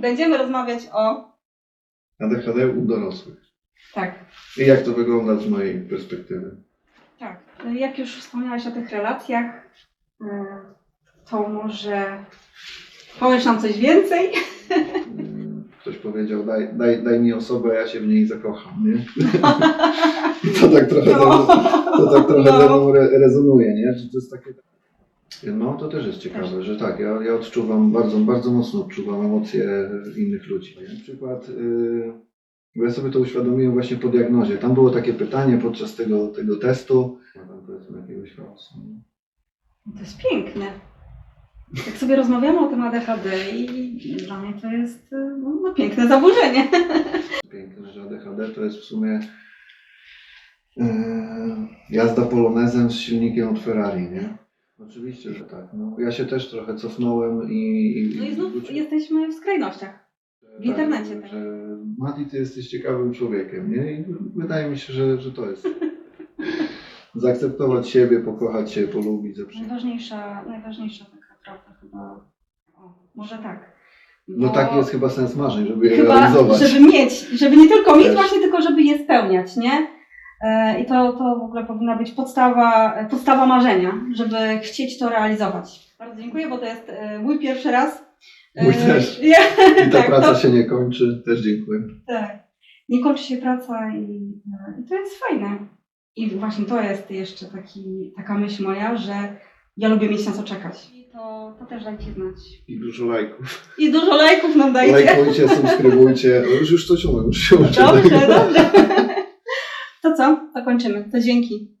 Będziemy rozmawiać o... ADHD u dorosłych. Tak, I jak to wygląda z mojej perspektywy? tak. Jak już wspomniałaś o tych relacjach, y, to może powiesz nam coś więcej? Mm, Ktoś powiedział, daj, daj, daj mi osobę, ja się w niej zakocham, nie? to tak trochę, ze mną, to tak trochę No. ze mną re, rezonuje, nie? Że to jest takie... No to też jest ciekawe, że tak, ja, ja odczuwam, bardzo, bardzo mocno odczuwam emocje innych ludzi. Nie? Na przykład, yy, bo ja sobie to uświadomiłem właśnie po diagnozie. Tam było takie pytanie podczas tego, tego testu. Ma tam powiedzmy jakiegoś chaosu. To jest piękne. Jak sobie rozmawiamy o tym ADHD i dla mnie to jest y, no, no, piękne zaburzenie. Piękne, że ADHD to jest w sumie yy, jazda polonezem z silnikiem od Ferrari, nie? Oczywiście, że tak. No, ja się też trochę cofnąłem i... i No i znów wróciłem. jesteśmy w skrajnościach. w internecie Tak, że Mati, ty jesteś ciekawym człowiekiem, nie? I wydaje mi się, że, że to jest. Zaakceptować siebie, pokochać się, polubić, zaprzyjaźnić. Najważniejsza, najważniejsza taka prawda chyba. O, może tak. No Bo taki jest chyba sens marzeń, żeby je chyba, realizować. żeby mieć, żeby nie tylko mieć Też. właśnie, tylko żeby je spełniać, nie? E, I to, to w ogóle powinna być podstawa, podstawa marzenia, żeby chcieć to realizować. Bardzo dziękuję, bo to jest e, mój pierwszy raz. E, Mój też. Ja, I ta tak, praca to- się nie kończy, też dziękuję. Tak. Nie kończy się praca i, i to jest fajne. I właśnie to jest jeszcze taki, taka myśl moja, że ja lubię mieć na co czekać. I to, to też dajcie znać. I dużo lajków. I dużo lajków nam dajcie. Lajkujcie, subskrybujcie. Już, już coś umiem, już się uczę. Dobrze, dobrze. To co? To kończymy. To dzięki.